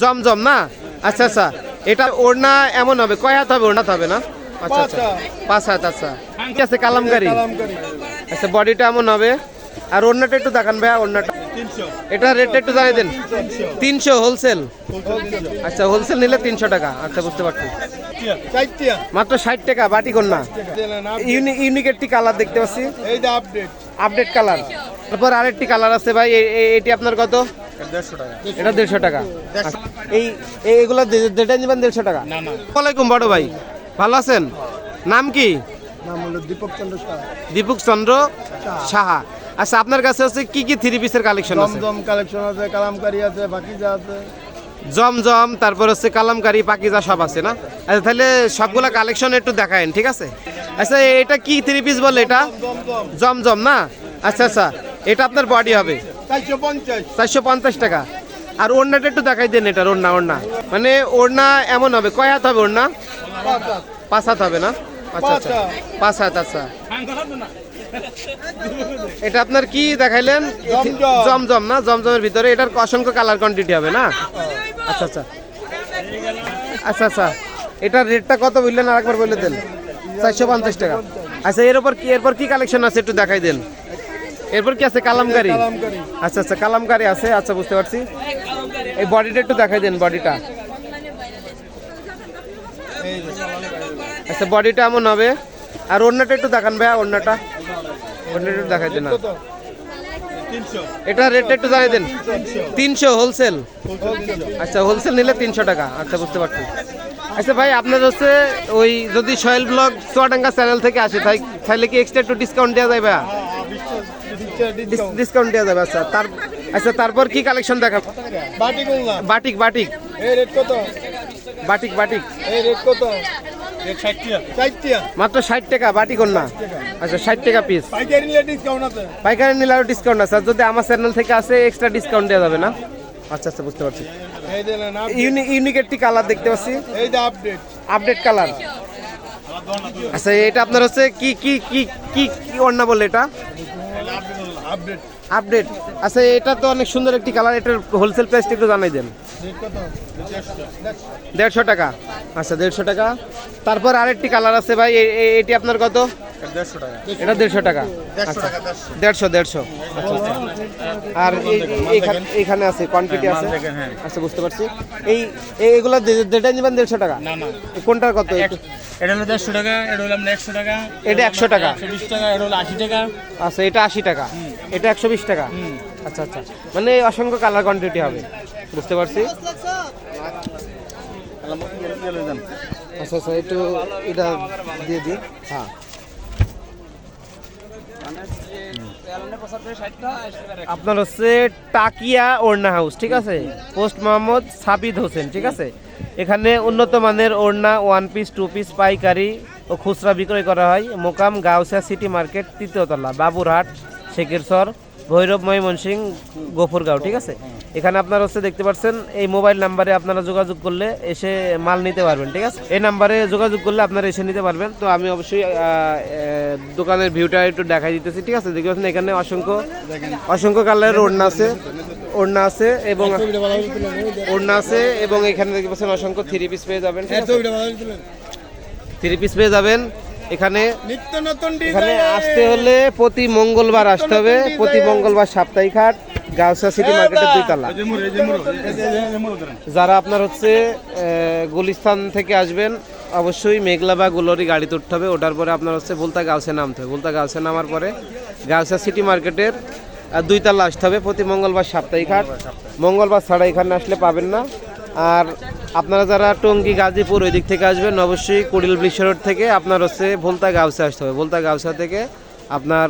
জমজম না? আচ্ছা আচ্ছা। এটা ওড়না এমন হবে। কয় হাত হবে? ওড়না হবে না? আচ্ছা আচ্ছা। পাঁচ হাত আচ্ছা। ঠিক আছে কালামকারি। আচ্ছা বডিটা এমন হবে। আর ওড়নাটা একটু দেখান ভাইয়া ওড়নাটা। এটা রেটটা একটু জানিয়ে দেন। তিনশো। হোলসেল আচ্ছা হোলসেল নিলে তিনশো টাকা। আচ্ছা বুঝতে পারছি। মাত্র ষাট টাকা বাটি কন্যা। ইউনিক একটি কালার দেখতে পাচ্ছি। আপডেট কালার তারপর আরেকটি কালার আছে ভাই এটি আপনার কত? এটা দেড়শো টাকা। আচ্ছা, এই এই- এগুলো দে- যেটা নেবেন দেড়শো টাকা? বড় ভাই ভালো আছেন? নাম কি? দীপক চন্দ্র সাহা। আচ্ছা আপনার কাছে কি কি থ্রি পিসের কালেকশন আছে? কালেকশন আছে কালামকারি আছে বাকিজা আছে। জমজম তারপর হচ্ছে কালামকারি পাকিজা সব আছে না? আচ্ছা তাহলে সবগুলা কালেকশন একটু দেখায়েন ঠিক আছে? আচ্ছা এটা কি থ্রি পিস বলে এটা? জমজম না? আচ্ছা আচ্ছা এটা আপনার বডি হবে। চারশো পঞ্চাশ। টাকা। আর ওড়নাটা একটু দেখাই দেন এটার ওড়না ওড়না। মানে ওড়না এমন হবে কয় হাত হবে ওড়না? পাঁচ হাত। হবে না? আচ্ছা আচ্ছা। পাঁচ হাত। আচ্ছা। এটা আপনার কি দেখাইলেন? জমজম। না? জমজমের ভিতরে এটার অসংখ্য কালার কোয়ান্টিটি হবে না? আচ্ছা আচ্ছা। আচ্ছা আচ্ছা। এটার রেটটা কত বললেন? আরেকবার বলে দেন। চারশো পঞ্চাশ টাকা। আচ্ছা এর উপর কি এরপর কি কালেকশন আছে একটু দেখাই দেন। এরপর কি আছে কালামকারি? আচ্ছা আচ্ছা কালামকারি আছে আচ্ছা বুঝতে পারছি। এই বডিটা একটু দেখাই দেন বডিটা। আচ্ছা বডিটা এমন হবে। আর অন্যটা একটু দেখান ভাইয়া অন্যটা অন্যটা একটু দেখাই দেন এটা রেটটা একটু জানিয়ে দেন। তিনশো। হোলসেল। আচ্ছা হোলসেল নিলে তিনশো টাকা। আচ্ছা বুঝতে পারছি। আচ্ছা ভাই আপনার হচ্ছে ওই যদি সয়েল ব্লগ চুয়াডাঙ্গা চ্যানেল থেকে আসে তাই তাহলে কি এক্সট্রা একটু ডিসকাউন্ট দেওয়া যায় ভাইয়া? ডিসকাউন্ট দেওয়া যাবে আচ্ছা। তার আচ্ছা তারপর কি কালেকশন দেখা বাটি করলাম বাটিক বাটিক। এই রেট কত? Batik batik. এই রেট কত? মাত্র ষাট টাকা বাটি না আচ্ছা ষাট টাকা পিস পাইকারি নিলে আরও ডিসকাউন্ট আছে। আর যদি আমার চ্যানেল থেকে আসে এক্সট্রা ডিসকাউন্ট দেওয়া যাবে না? আচ্ছা আচ্ছা বুঝতে পারছি। ইউনিক একটি কালার দেখতে পাচ্ছি। আপডেট আপডেট কালার আচ্ছা এটা আপনার হচ্ছে কি কি কি কি কি ওড়না বলে এটা? আপডেট আপডেট আচ্ছা এটা তো অনেক সুন্দর একটি কালার এটার হোলসেল প্রাইসটা একটু জানাই দেন। দেড়শো টাকা। আচ্ছা দেড়শো টাকা। তারপর আরেকটি কালার আছে ভাই এটি আপনার কত? এটা দেড়শো টাকা। আচ্ছা। দেড়শো। দেড়শো আচ্ছা আচ্ছা। আর এইখানে আছে কোয়ান্টিটি আছে? হ্যাঁ। আচ্ছা বুঝতে পারছি। এই এই- এগুলো যেটা নেবেন দেড়শো টাকা? কোনটার কত? এটা হলো দেড়শো টাকা এটা হলো আমরা একশো টাকা। এটা একশো টাকা। বিশ টাকা এটা হলো আশি টাকা। আচ্ছা এটা আশি টাকা। এটা একশো বিশ টাকা? আচ্ছা আচ্ছা। মানে অসংখ্য কালার কোয়ান্টিটি হবে। বুঝতে পারছি? আচ্ছা আচ্ছা একটু এটা দিয়ে দিই। হ্যাঁ। আপনার হচ্ছে টাকিয়া ওড়না হাউস ঠিক আছে? পোস্ট মোহাম্মদ সাবিদ হোসেন ঠিক আছে? এখানে উন্নত মানের ওড়না ওয়ান পিস টু পিস পাইকারি ও খুচরা বিক্রয় করা হয়। মোকাম গাউসিয়া সিটি মার্কেট তৃতীয়তলা বাবুরহাট শেখেরসর ভৈরব ময়মনসিং গফুরগাঁও ঠিক আছে? এখানে আপনারা হচ্ছে দেখতে পাচ্ছেন, এই মোবাইল নাম্বারে আপনারা যোগাযোগ করলে এসে মাল নিতে পারবেন, ঠিক আছে? এই নাম্বারে যোগাযোগ করলে আপনারা এসে নিতে পারবেন। তো আমি অবশ্যই দোকানের ভিউটা একটু দেখাই দিতেছি, ঠিক আছে? দেখতে পাচ্ছেন, এখানে অসংখ্য অসংখ্য কালারের ওড়না আছে ওড়না আছে এবং ওড়না আছে এবং এখানে দেখতে পাচ্ছেন অসংখ্য থ্রি পিস পেয়ে যাবেন থ্রি পিস পেয়ে যাবেন। এখানে নিত্য নতুন এখানে আসতে হলে প্রতি মঙ্গলবার আসতে হবে। প্রতি মঙ্গলবার সাপ্তাহিক হাট গাউসা সিটি মার্কেটের দুই তলা। যারা আপনার হচ্ছে গুলিস্তান থেকে আসবেন অবশ্যই মেঘলা বা গুলরি গাড়িতে উঠতে হবে। ওঠার পরে আপনার হচ্ছে ভুলতা গাউসে নামতে হবে। ভুলতা গাউসে নামার পরে গাউসা সিটি মার্কেটের আহ, দুই তলা আসতে হবে প্রতি মঙ্গলবার সাপ্তাহিক হাট। মঙ্গলবার ছাড়া এখানে আসলে পাবেন না। আর আপনারা যারা টঙ্গী, গাজীপুর ওই দিক থেকে আসবেন, অবশ্যই কুড়িল বিশ্ব রোড থেকে আপনার হচ্ছে ভোলতা গাউসে আসতে হবে। ভুলতা গাউসা থেকে আপনার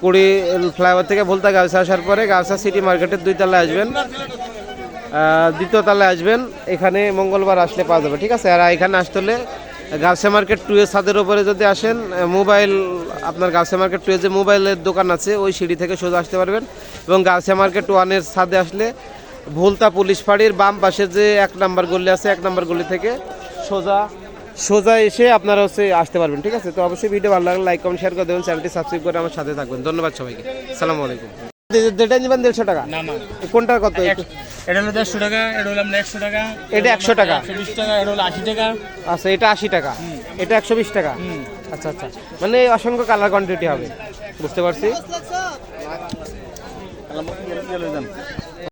কুড়ি ফ্লাইওভার থেকে ভুলতা গাউসা আসার পরে গাউসা সিটি মার্কেটের দুই তলায় আসবেন। দ্বিতীয় তলায় আসবেন। এখানে মঙ্গলবার আসলে পাওয়া যাবে, ঠিক আছে? আর এখানে আসতে হলে মার্কেট টু এর ছাদের উপরে যদি আসেন মোবাইল, আপনার গাউসা মার্কেট টু এর যে মোবাইলের দোকান আছে, ওই সিঁড়ি থেকে সোজা আসতে পারবেন। এবং গাউসা মার্কেট ওয়ানের ছাদে আসলে ভুলতা পুলিশ ফাঁড়ির বাম পাশে যে এক নাম্বার গলি আছে এক নাম্বার গলি থেকে সোজা সোজা এসে আপনারা হচ্ছে আসতে পারবেন ঠিক আছে? তো অবশ্যই ভিডিও ভালো লাগলে লাইক কমেন্ট শেয়ার করে দেবেন চ্যানেলটি সাবস্ক্রাইব করে আমার সাথে থাকবেন। ধন্যবাদ সবাইকে। সালামু আলাইকুম। যেটা নেবেন দেড়শো টাকা? না না। কোনটার কত? এটা হলো দেড়শো টাকা এটা হলো একশো টাকা। এটা 100 টাকা। একশো বিশ টাকা এটা হলো আশি টাকা। আচ্ছা এটা আশি টাকা। এটা একশো বিশ টাকা? আচ্ছা আচ্ছা। মানে অসংখ্য কালার কোয়ান্টিটি হবে। বুঝতে পারছি?